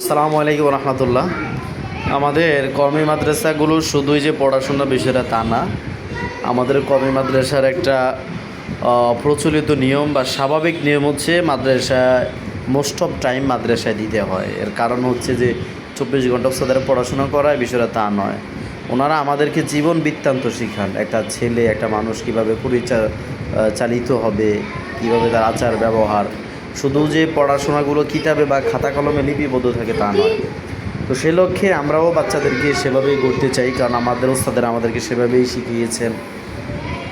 আসসালামু আলাইকুম রহমতুল্লাহ। আমাদের কর্মী মাদ্রাসাগুলো শুধুই যে পড়াশোনা বিষয়টা তা না, আমাদের কর্মী মাদ্রাসার একটা প্রচলিত নিয়ম বা স্বাভাবিক নিয়ম হচ্ছে মাদ্রাসায় মোস্ট অফ টাইম মাদ্রাসায় দিতে হয়। এর কারণ হচ্ছে যে চব্বিশ ঘণ্টা তাদের পড়াশোনা করায় বিষয়টা তা নয়। ওনারা আমাদেরকে জীবন বৃত্তান্ত শিখান। একটা ছেলে, একটা মানুষ কীভাবে পরিচা চালিত হবে, কীভাবে তার আচার ব্যবহার শুধু যে পড়াশোনাগুলো কিতাবে বা খাতা কলমে লিপিবদ্ধ থাকে তা নয়। তো সে লক্ষ্যে আমরাও বাচ্চাদেরকে সেভাবেই গড়তে চাই, কারণ আমাদের ওস্তাদের আমাদেরকে সেভাবেই শিখিয়েছেন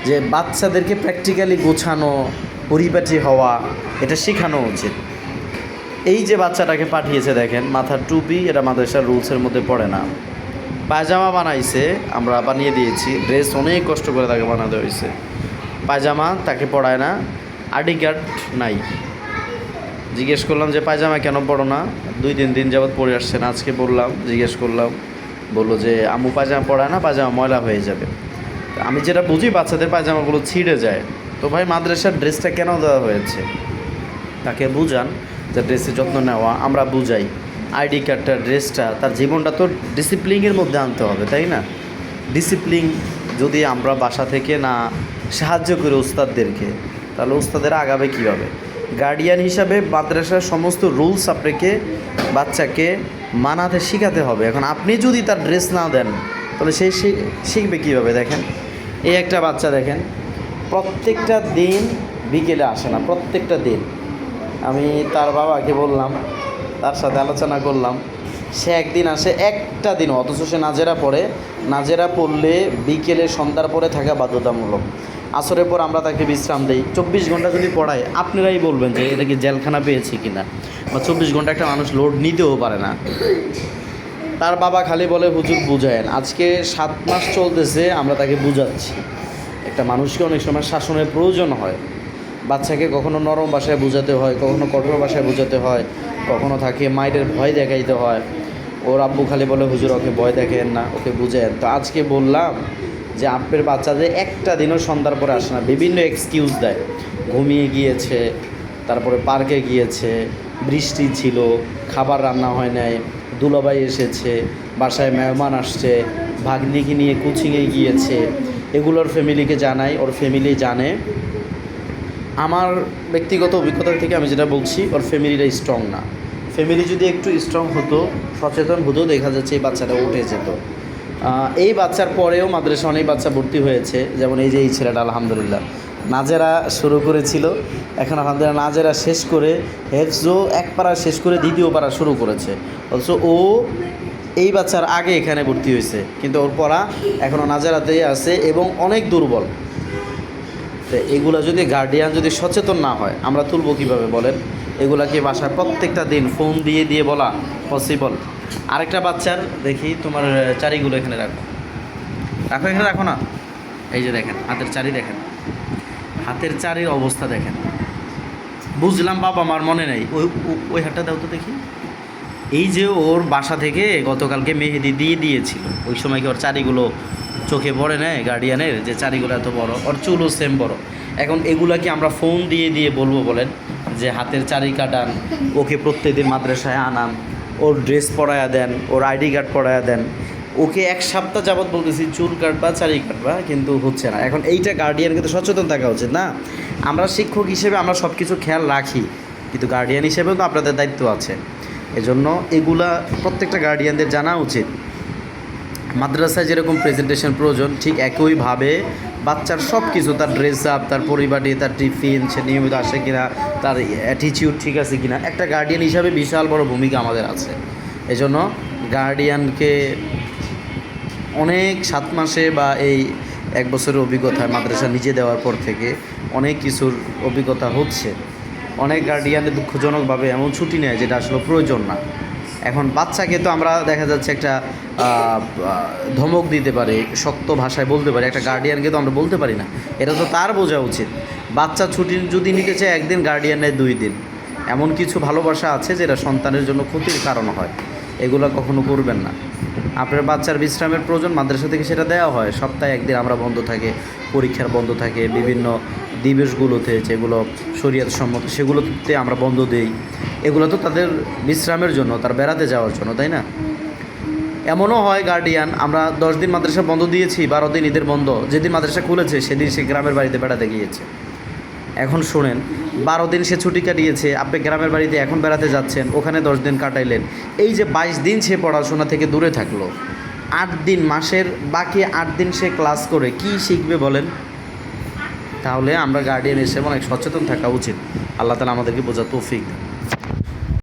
যে বাচ্চাদেরকে প্র্যাকটিক্যালি গোছানো, পরিপাটি হওয়া, এটা শেখানো উচিত। এই যে বাচ্চাটাকে পাঠিয়েছে দেখেন, মাথার টুপি, এটা মাদ্রাসার রুলসের মধ্যে পড়ে না। পায়জামা বানাইছে, আমরা বানিয়ে দিয়েছি, ড্রেস অনেক কষ্ট করে তাকে বানাতে হয়েছে। পায়জামা তাকে পড়ায় না, আইডি কার্ড নাই। জিজ্ঞেস করলাম যে, পায়জামা কেন পড়ো না? দুই, তিন দিন যাবৎ পরে আসছেন আজকে বললাম, জিজ্ঞেস করলাম, বলল যে, আম্মু পায়জামা পড়ায় না, পায়জামা ময়লা হয়ে যাবে। আমি যেটা বুঝি, বাচ্চাদের পায়জামাগুলো ছিঁড়ে যায়। তো ভাই, মাদ্রাসার ড্রেসটা কেন দেওয়া হয়েছে? তাকে বুঝান, যে ড্রেসের যত্ন নেওয়া, আমরা বুঝাই। আইডি কার্ডটা, ড্রেসটা, তার জীবনটা তো ডিসিপ্লিনের মধ্যে আনতে হবে, তাই না? ডিসিপ্লিন যদি আমরা বাসা থেকে না সাহায্য করি ওস্তাদদেরকে, তাহলে ওস্তাদের আগাবে কীভাবে? গার্ডিয়ান হিসাবে মাদ্রাসার সমস্ত রুলস আপনাকে বাচ্চাকে মানাতে শেখাতে হবে। এখন আপনি যদি তার ড্রেস না দেন, তাহলে সে শিখবে কীভাবে দেখেন? এই একটা বাচ্চা দেখেন, প্রত্যেকটা দিন বিকেলে আসে না, প্রত্যেকটা দিন। আমি তার বাবাকে বললাম, তার সাথে আলোচনা করলাম, সে একদিন আসে, একটা দিন অথচ সে নাজেরা পড়ে, নাজেরা পড়লে বিকেলে সন্ধ্যার পরে থাকা বাধ্যতামূলক। আসরের পর আমরা তাকে বিশ্রাম দিই। চব্বিশ ঘণ্টা যদি পড়ায়, আপনারাই বলবেন যে এটা কি জেলখানা পেয়েছি কিনা? বা চব্বিশ ঘণ্টা একটা মানুষ লোড নিতেও পারে না। তার বাবা খালি বলে, হুজুর, বুঝায়েন। আজকে সাত মাস চলতেছে, আমরা তাকে বুঝাচ্ছি। একটা মানুষকে অনেক সময় শাসনের প্রয়োজন হয়। বাচ্চাকে কখনো নরম ভাষায় বোঝাতে হয়, কখনো কঠোর ভাষায় বোঝাতে হয়, কখনো তাকে মায়ের ভয় দেখাইতে হয়। ওর আব্বু খালি বলে, হুজুর, ওকে ভয় দেখেন না, ওকে বুঝেন তো আজকে বললাম যে আপনার বাচ্চাদের একটা দিনও সন্ধ্যার পরে আসে না। বিভিন্ন এক্সকিউজ দেয়। ঘুমিয়ে গিয়েছে, তারপরে পার্কে গিয়েছে, বৃষ্টি ছিল, খাবার রান্না হয় নাই দুলাবাই এসেছে, বাসায় মেহমান আসছে, ভাগ্নিকে নিয়ে কোচিংয়ে গিয়েছে। এগুলোর ফ্যামিলিকে জানাই, ওর ফ্যামিলি জানে। আমার ব্যক্তিগত অভিজ্ঞতা থেকে আমি যেটা বলছি, ওর ফ্যামিলিটা স্ট্রং না। ফ্যামিলি যদি একটু স্ট্রং হতো, সচেতন হতো, দেখা যাচ্ছে এই বাচ্চাটা উঠে যেত। এই বাচ্চার পরেও মাদ্রাসা অনেক বাচ্চা ভর্তি হয়েছে। যেমন এই যে এই ছেলেটা, আলহামদুলিল্লাহ। নাজেরা শুরু করেছিল। এখন আলহামদুলিল্লাহ নাজেরা শেষ করে হেফজো এক পাড়া শেষ করে দ্বিতীয় পাড়া শুরু করেছে। অথচ ও এই বাচ্চার আগে এখানে ভর্তি হয়েছে। কিন্তু ওর পড়া এখনও নাজেরাতেই আছে এবং অনেক দুর্বল। তো এগুলা যদি গার্ডিয়ান যদি সচেতন না হয়, আমরা তুলবো কীভাবে বলেন? এগুলাকে বাসায় প্রত্যেকটা দিন ফোন দিয়ে দিয়ে বলা পসিবল আরেকটা বাচ্চার, দেখি তোমার চারিগুলো এখানে রাখো। রাখো, এখানে রাখো না? এই যে দেখেন, হাতের চারি দেখেন। হাতের চারির অবস্থা দেখেন। বুঝলাম বাবা আমার মনে নেই। ওই ওই হাতটা দাও তো দেখি। এই যে ওর বাসা থেকে গতকালকে মেহেদি দিয়ে দিয়েছিল। ওই সময় কি ওর চারিগুলো চোখে পড়ে নেয় গার্ডিয়ানের যে চারিগুলো এত বড়, ওর চুলও সেম বড়। এখন এগুলা কি আমরা ফোন দিয়ে দিয়ে বলব বলেন যে হাতের চারি কাটান, ওকে প্রত্যেকদিন মাদ্রাসায় আনান, ওর ড্রেস পরায়া দেন, ওর আইডি কার্ড পরায়া দেন। ওকে এক সপ্তাহ যাবৎ বলতেছি, চুল কাটবা, চারি কাটবা, কিন্তু হচ্ছে না। এখন এইটা গার্ডিয়ানকে তো সচেতন থাকা উচিত না। আমরা শিক্ষক হিসেবে আমরা সব কিছু খেয়াল রাখি, কিন্তু গার্ডিয়ান হিসেবেও তো আপনাদের দায়িত্ব আছে। এজন্য এগুলা প্রত্যেকটা গার্ডিয়ানদের জানা উচিত। মাদ্রাসায় যেরকম প্রেজেন্টেশন প্রয়োজন, ঠিক একইভাবে বাচ্চার সব কিছু তার ড্রেস আপ তার পরিপাটি তার টিফিন সে নিয়মিত আসে কিনা, তার অ্যাটিচিউড ঠিক আছে কিনা, একটা গার্ডিয়ান হিসাবে বিশাল বড় ভূমিকা আমাদের আছে। এজন্য গার্ডিয়ানকে অনেক সাত মাসে বা এই এক বছরের অভিজ্ঞতা মাদ্রাসা নিজে দেওয়ার পর থেকে অনেক কিছুর অভিজ্ঞতা হচ্ছে। অনেক গার্ডিয়ানে দুঃখজনকভাবে এমন ছুটি নেয় যেটা আসলে প্রয়োজন না। এখন বাচ্চাকে তো আমরা দেখা যাচ্ছে একটা ধমক দিতে পারি, শক্ত ভাষায় বলতে পারি, একটা গার্ডিয়ানকে তো আমরা বলতে পারি না। এটা তো তার বোঝা উচিত। বাচ্চা ছুটি যদি নিতে চায়, একদিন গার্ডিয়ান নেয় দুই দিন। এমন কিছু ভালোবাসা আছে যেটা সন্তানের জন্য ক্ষতির কারণ হয়। এগুলো কখনো করবেন না। আপনার বাচ্চার বিশ্রামের প্রয়োজন, মাদ্রাসা থেকে সেটা দেওয়া হয়। সপ্তাহে একদিন আমরা বন্ধ থাকে, পরীক্ষার বন্ধ থাকে, বিভিন্ন দিবসগুলোতে যেগুলো শরীয়ত সম্মত, সেগুলোতে আমরা বন্ধ দিই। এগুলো তো তাদের বিশ্রামের জন্য, তার বেড়াতে যাওয়ার জন্য, তাই না? এমনও হয় গার্ডিয়ান আমরা দশ দিন মাদ্রাসা বন্ধ দিয়েছি, বারো দিন ঈদের বন্ধ। যেদিন মাদ্রাসা খুলেছে, সেদিন সে গ্রামের বাড়িতে বেড়াতে গিয়েছে। এখন শোনেন, বারো দিন সে ছুটি কাটিয়েছে, আপনি গ্রামের বাড়িতে এখন বেড়াতে যাচ্ছেন, ওখানে দশ দিন কাটাইলেন। এই যে বাইশ দিন সে পড়াশোনা থেকে দূরে থাকল, আট দিন মাসের, বাকি আট দিন সে ক্লাস করে, কি শিখবে বলেন? তাহলে আমরা গার্ডিয়ান হিসেবে অনেক সচেতন থাকা উচিত আল্লাহ তালা আমাদেরকে বোঝা তৌফিক।